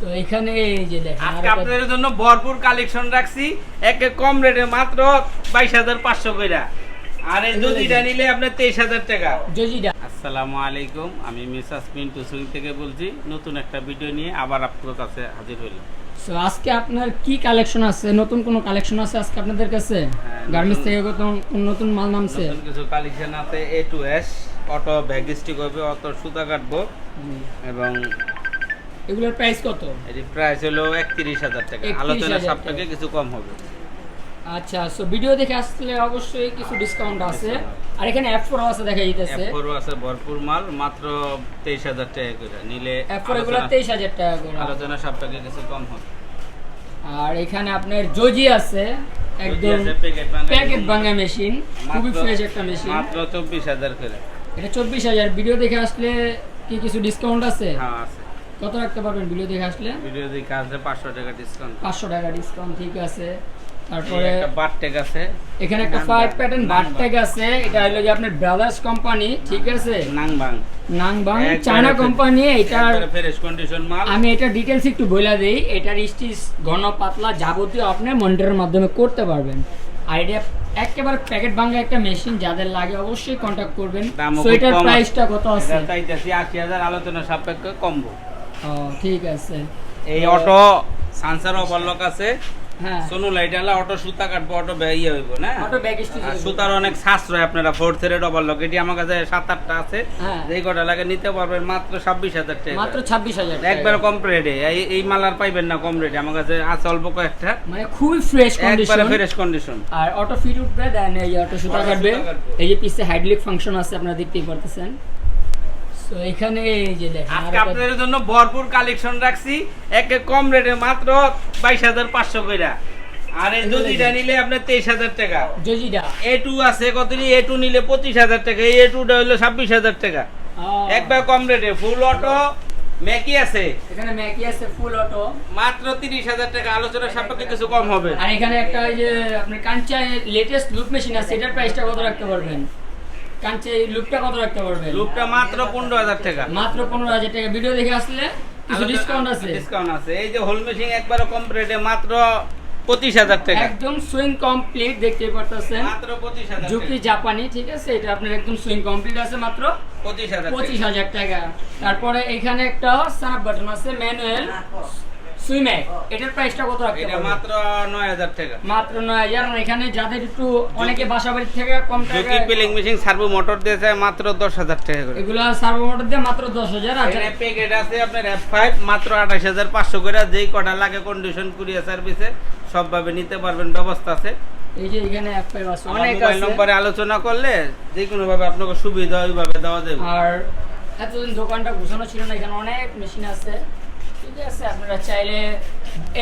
তো এখানে এই যে দেখেন আজকে আপনাদের জন্য ভরপুর কালেকশন রাখছি। একে কম রেটে মাত্র বাইশ হাজার পাঁচশো কইরা। আর এই দুইটা নিলে আপনার তেইশ হাজার টাকা। জজিটা। আসসালামু আলাইকুম আমি মিসাস পিন্টু সুইং থেকে বলছি নতুন একটা ভিডিও নিয়ে আবার আপনার কাছে হাজির হইলাম। সো আজকে আপনার কি কালেকশন আছে? নতুন কোনো কালেকশন আছে আজকে আপনাদের কাছে? হ্যাঁ, গার্মেন্টস থেকে কোন নতুন মাল নামছে? নতুন কিছু কালেকশন আছে এ two S auto bag stick হবে অত সুতা কাটবো। এবং এগুলোর প্রাইস কত? এটি প্রাইস হলো একত্রিশ হাজার টাকা। আলোচনা। সাপেক্ষে কিছু কম হবে। আচ্ছা সো ভিডিও দেখে আসলে অবশ্যই কিছু ডিসকাউন্ট আছে। আর এখানে অ্যাপ ফোর আছে দেখা যাইতেছে। এফ আছে ভরপুর মাল মাত্র তেইশ হাজার টাকা করে। নিলে অ্যাপ ফোর এগুলো আলোচনা- তেইশ হাজার টাকা করে। আলোচনা সাপেক্ষে কিছু কম হবে। আর এখানে আপনার জজি আছে একদম প্যাকেট ভাঙা মেশিন খুবই ফ্রেশ একটা মেশিন মাত্র চব্বিশ হাজার করে। এটা চব্বিশ হাজার। ভিডিও দেখে আসলে কি কিছু ডিসকাউন্ট আছে? হ্যাঁ আছে। কত রাখতে পারবেন? ভিডিও দেখে আসলে? ভিডিও দেখে আছে পাঁচশো টাকা ডিসকাউন্ট পাঁচশো টাকা ডিসকাউন্ট ঠিক আছে। তারপরে একটা বার টেক আছে। এখানে একটা ফাইভ প্যাটার্ন নাম বারটেক আছে। এটা হলো যে আপনার ব্রাদার্স কোম্পানি ঠিক আছে? নাংবাং নাংবাং চায়না কোম্পানি এটার ফ্রেশ কন্ডিশন মাল। আমি এটা ডিটেলস একটু বলে দেই। এটার স্টিচ ঘন পাতলা যাবতীয় আপনি মনিটরের মাধ্যমে করতে পারবেন। আর এটা একেবারে প্যাকেট ভাঙা একটা মেশিন যাদের লাগে অবশ্যই কন্ট্যাক্ট করবেন। দামও সো এটার কম। আছে। প্রাইসটা কত আছে? এটা চাইতেছি আশি হাজার আলোচনা সাপেক্ষে কমবো। ও ঠিক আছে। এই অটো সানসার ওভারলক আছে। হ্যাঁ। সোনু লাইট আলা অটো সুতা কাটবো অটো ইয়ে হইব না? অটো ব্যাগ সুতার অনেক সাশ্রয় আপনারা ফোর থ্রেড ওভারলক এটি আমার কাছে সাত আটটা আছে। হ্যাঁ। যেই কটা লাগে নিতে পারবেন মাত্র ছাব্বিশ হাজার টাকা। মাত্র ছাব্বিশ হাজার একবার কম রেটে এই এই মাল আর পাইবেন না কম রেটে আমার কাছে আছে অল্প কয়েকটা। মানে খুবই ফ্রেশ একবারে কন্ডিশন ফ্রেশ কন্ডিশন আর অটো ফিট উঠবে দেন এই অটো সুতা কাটবে। এই যে পিছে হাইড্রোলিক ফাংশন আছে আপনারা দেখতেই পারতেছেন। সো এখানে এই যে দেখেন আজকে আপনাদের জন্য ভরপুর কালেকশন রাখছি। একে কম রেটে মাত্র বাইশ হাজার পাঁচশো কইরা। আর এই দুইটা নিলে আপনার তেইশ হাজার টাকা। জজিটা এ টু আছে কত এ টু নিলে পঁচিশ হাজার টাকা। এই এ টুটা হলো ছাব্বিশ হাজার টাকা। একবার কম রেটে ফুল অটো ম্যাকি আছে। এখানে ম্যাকি আছে ফুল অটো মাত্র তিরিশ হাজার টাকা। আলোচনার সাপেক্ষে কিছু কম হবে। আর এখানে একটা ওই যে আপনার কাঞ্চায় লেটেস্ট লুপ মেশিন আছে এটার প্রাইসটা কত রাখতে পারবেন? কাঞ্চায় লুপটা কত রাখতে পারবেন লুকটা মাত্র পনেরো হাজার টাকা। মাত্র পনেরো হাজার টাকা। ভিডিও দেখে আসলে কিছু ডিসকাউন্ট আছে। ডিসকাউন্ট আছে। এই যে হোল মেশিন একবার কম রেটে মাত্র পঁচিশ হাজার টাকা। একদম সুইং কমপ্লিট দেখতে পারতেছেন। মাত্র পঁচিশ হাজার জুকি জাপানি ঠিক আছে? এটা আপনার একদম সুইং কমপ্লিট আছে মাত্র পঁচিশ হাজার পঁচিশ হাজার টাকা। তারপরে এখানে একটা সানাপ বাটন আছে ম্যানুয়াল সুইম্যাক এটার প্রাইসটা কত রাখতে এটা মাত্র নয় হাজার টাকা। মাত্র নয় হাজার আর এখানে যাদের একটু অনেকে বাসা থেকে কম জুকি পিলিং মেশিন সার্ভো মোটর দিয়েছে মাত্র দশ হাজার টাকা করে। এগুলো সার্ভো মোটর দিয়ে মাত্র দশ হাজার আর এখানে প্যাকেট আছে আপনার এফ মাত্র আঠাশ হাজার পাঁচশো করে। যেই কটা লাগে কন্ডিশন কুরিয়ার সার্ভিসে সবভাবে নিতে পারবেন ব্যবস্থা আছে। এই যে এখানে অ্যাপ আছে অনেক মোবাইল নম্বরে আলোচনা করলে যে কোনো ভাবে আপনাকে সুবিধা ওইভাবে দেওয়া যাবে। আর এতদিন দোকানটা ঘুষানো ছিল না এখানে অনেক মেশিন আছে। ঠিক আছে আপনারা চাইলে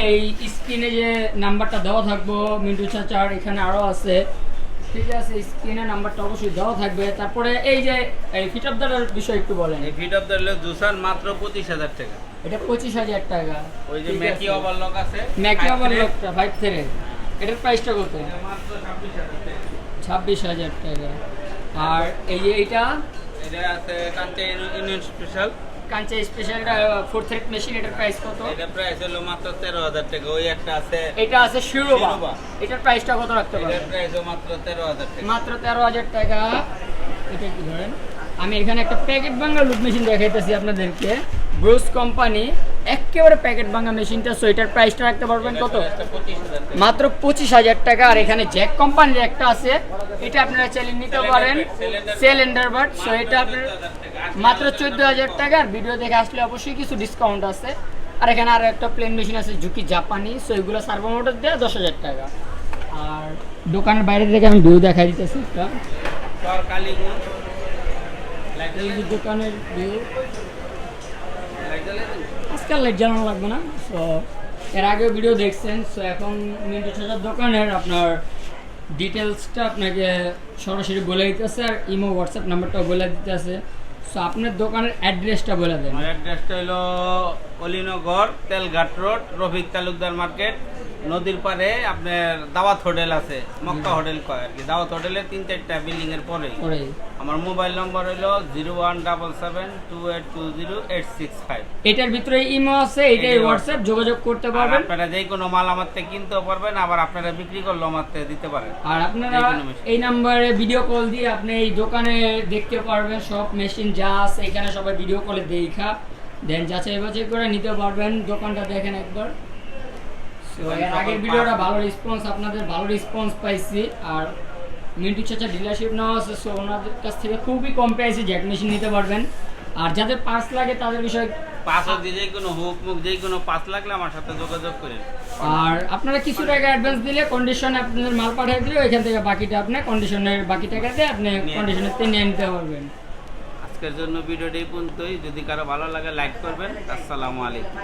এই স্ক্রিনে যে নাম্বারটা দেওয়া থাকব মিন্টু চাচার এখানে আরও আছে। ঠিক আছে স্ক্রিনে নাম্বারটা অবশ্যই দেওয়া থাকবে। তারপরে এই যে এই ফিট অফ দ্যার বিষয় একটু বলেন। এই ফিট অফ দিলে জুসান মাত্র পঁচিশ হাজার টাকা। এটা পঁচিশ হাজার টাকা। ওই যে ম্যাকি। ওভারলক আছে। ম্যাকি আবার ফাইভ থ্রেড এটার প্রাইসটা কত? মাত্র ছাব্বিশ হাজার টাকা। আর এই যে এইটা? এটা আছে কান্তে ইউনিয়ন স্পেশাল কাঞ্চা স্পেশাল ফোর থ্রেড মেশিন এটার প্রাইস কত? এটা প্রাইস হলো মাত্র তেরো হাজার টাকা। ওই একটা আছে এটা আছে শিরোবা। এটার প্রাইসটা কত রাখতে এটার পারবেন মাত্র তেরো হাজার টাকা। মাত্র তেরো হাজার টাকা। এটা কি ধরেন? আমি এখানে একটা প্যাকেট ভাঙা লুপ মেশিন দেখাইতেছি আপনাদেরকে। ব্রুস কোম্পানি একেবারে প্যাকেট ভাঙা মেশিনটা সো এটার প্রাইসটা রাখতে পারবেন কত? মাত্র পঁচিশ হাজার টাকা। আর এখানে জ্যাক কোম্পানির একটা আছে। এটা আপনারা চাইলে নিতে পারেন। সিলিন্ডার বাট সো এটা আপনার মাত্র চোদ্দ হাজার টাকা। আর ভিডিও দেখে আসলে অবশ্যই কিছু ডিসকাউন্ট আছে। আর এখানে আরও একটা প্লেন মেশিন আছে ঝুঁকি জাপানি সো এগুলো সার্ভো মোটর দেয় দশ হাজার টাকা। আর দোকানের বাইরে থেকে আমি ভিউ দেখাই দিতেছি একটা। দোকানের ভিউ আজকাল লাইট জ্বালানো লাগবে না সো এর আগেও ভিডিও দেখছেন সো এখন মিন্টু দোকানের আপনার ডিটেলসটা আপনাকে সরাসরি বলে দিতেছে আর ইমো হোয়াটসঅ্যাপ নাম্বারটাও বলে দিতে আছে সো আপনার দোকানের অ্যাড্রেসটা বলে দেন। আমার অ্যাড্রেসটা হলো অলিনগর তেলঘাট রোড রফিক তালুকদার মার্কেট। নদীর পারে আপনার দাওয়াত হোটেল আছে মক্কা হোটেল কয় আর কি। দাওয়াত হোটেলের তিন চারটা বিল্ডিং এর পরে পরে আমার মোবাইল নম্বর হলো zero one double seven two eight two zero eight six five. এটার ভিতরে ইমো আছে এটাই হোয়াটসঅ্যাপ যোগাযোগ করতে পারবেন। আপনারা যে কোনো মাল আমার থেকে কিনতেও পারবেন আবার আপনারা বিক্রি করলেও আমার থেকে দিতে পারেন। আর আপনারা। এই নাম্বারে ভিডিও কল দিয়ে আপনি এই দোকানে দেখতে পারবেন সব মেশিন যা আছে এখানে সবাই ভিডিও কলে দেখা। দেন যাচাই বাছাই করে নিতে পারবেন দোকানটা দেখেন একবার। আগের ভিডিওটা ভালো রেসপন্স আপনাদের ভালো রেসপন্স পাইছি। আর মিন্টু চাচা ডিলারশিপ নেওয়া আছে সো ওনাদের কাছ থেকে খুবই কম প্রাইসে জ্যাক মেশিন নিতে পারবেন। আর যাদের পার্স লাগে তাদের বিষয়ে পাঁচ অব্দি যে কোনো হুক মুখ যে কোনো পাঁচ লাগলে আমার সাথে যোগাযোগ করেন আর আপনারা কিছু টাকা অ্যাডভান্স দিলে কন্ডিশন আপনাদের মাল পাঠিয়ে দিলে ওইখান থেকে বাকিটা আপনি কন্ডিশনের বাকি টাকা দিয়ে আপনি কন্ডিশনের নিয়ে নিতে পারবেন। আজকের জন্য ভিডিওটি পর্যন্তই। যদি কারও ভালো লাগে লাইক করবেন। আসসালামু আলাইকুম।